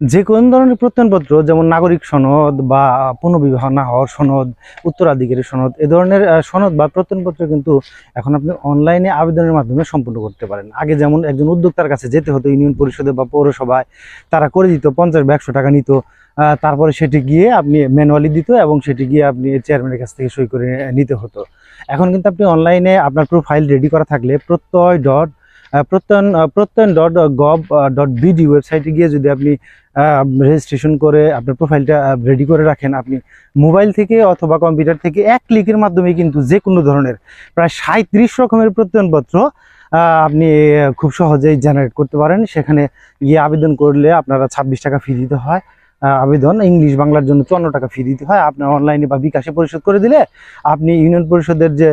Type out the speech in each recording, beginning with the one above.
যে কোনো ধরনের প্রত্যয়নপত্র, যেমন নাগরিক সনদ বা পুনর্বিবাহ না হওয়ার সনদ, উত্তরাধিকারী সনদ, এ ধরনের সনদ বা প্রত্যয়নপত্র কিন্তু এখন আপনি অনলাইনে আবেদনের মাধ্যমে সম্পূর্ণ করতে পারেন। আগে যেমন একজন উদ্যোক্তার কাছে যেতে হতো ইউনিয়ন পরিষদে বা পৌরসভায়, তারা করে দিত, পঞ্চাশ বা একশো টাকা নিত তারপরে সেটি গিয়ে আপনি ম্যানুয়ালি দিত এবং সেটি গিয়ে আপনি চেয়ারম্যানের কাছ থেকে সই করে নিতে হতো। এখন কিন্তু আপনি অনলাইনে আপনার প্রোফাইল রেডি করা থাকলে Prottoy dot Prottoyon Prottoyon dot gov dot BD ওয়েবসাইটে গিয়ে যদি আপনি রেজিস্ট্রেশন করে আপনার প্রোফাইলটা রেডি করে রাখেন আপনি। মোবাইল থেকে অথবা কম্পিউটার থেকে এক ক্লিকের মাধ্যমে কিন্তু যে কোনো ধরনের প্রায় সাঁত্রিশ রকমের প্রত্যয়নপত্র আপনি খুব সহজেই জেনারেট করতে পারেন। সেখানে গিয়ে আবেদন করলে আপনারা ছাব্বিশ টাকা ফি দিতে হয়। আবেদন ইংলিশ বাংলার জন্য চুয়ান্ন টাকা ফি দিতে হয়। আপনার অনলাইনে বা বিকাশে পরিশোধ করে দিলে আপনি ইউনিয়ন পরিষদের যে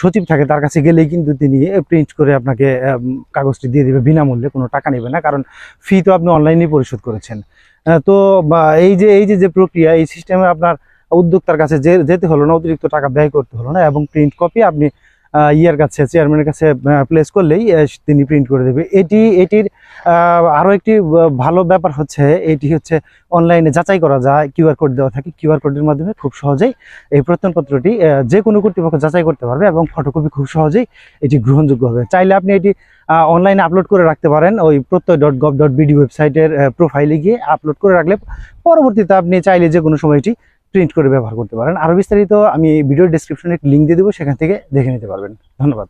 সচিব থাকে তার কাছে গেলেই কিন্তু তিনি প্রিন্ট করে আপনাকে কাগজটি দিয়ে দেবে। বিনামূল্যে কোনো টাকা নেবে না, কারণ ফি তো আপনি অনলাইনে পরিশোধ করেছেন। তো এই যে এই যে যে প্রক্রিয়া, এই সিস্টেমে আপনার উদ্যোক্তার কাছে যেতে হলো না, অতিরিক্ত টাকা ব্যয় করতে হলো না, এবং প্রিন্ট কপি আপনি ইয়ের কাছে চেয়ারম্যানের কাছে প্লেস করলেই তিনি প্রিন্ট করে দেবে। এটি, এটির আরও একটি ভালো ব্যাপার হচ্ছে, এটি হচ্ছে অনলাইনে যাচাই করা যায় কিউআর কোড দেওয়া থাকে। কিউআর কোডের মাধ্যমে খুব সহজেই এই প্রত্যয়নপত্রটি যে কোনো কর্তৃপক্ষ যাচাই করতে পারবে এবং ফটোকপি খুব সহজেই এটি গ্রহণযোগ্য হবে। চাইলে আপনি এটি অনলাইনে আপলোড করে রাখতে পারেন। ওই প্রত্যয় ডট গভ ডট বিডি ওয়েবসাইটের প্রোফাইলে গিয়ে আপলোড করে রাখলে পরবর্তীতে আপনি চাইলে যে কোনো সময় এটি প্রিন্ট করে ব্যবহার করতে পারেন। আরও বিস্তারিত আমি ভিডিও ডিসক্রিপশনে লিঙ্ক দিয়ে দেবো, সেখান থেকে দেখে নিতে পারবেন। ধন্যবাদ।